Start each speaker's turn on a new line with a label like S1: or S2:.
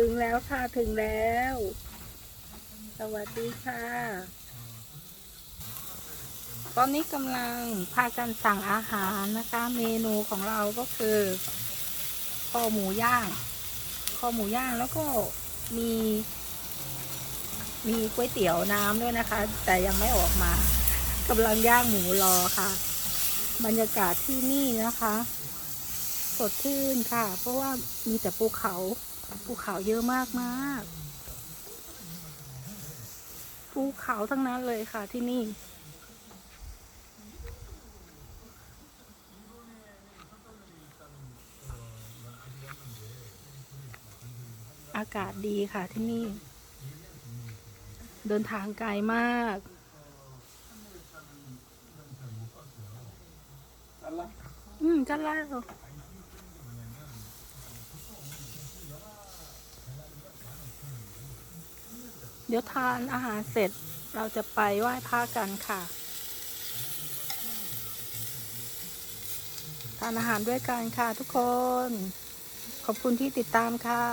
S1: ถึงแล้วค่ะ ถึงแล้ว สวัสดีค่ะ ตอนนี้กำลังพากันสั่งอาหารนะคะ เมนูของเราก็คือคอหมูย่าง คอหมูย่างแล้วก็มี มีก๋วยเตี๋ยวน้ำด้วยนะคะ แต่ยังไม่ออกมากำลังย่างหมูรอค่ะ บรรยากาศที่นี่นะคะ สดชื่นค่ะ เพราะว่ามีแต่ภูเขา ภูเขาเยอะมากมากภูเขาทั้งนั้นเลยค่ะที่นี่อากาศดีค่ะที่นี่ เดินทางไกลมาก อืมจันแล้ว เดี๋ยวทานอาหารเสร็จเราจะไปไหว้พระกันค่ะ ทานอาหารด้วยกันค่ะทุกคน ขอบคุณที่ติดตามค่ะ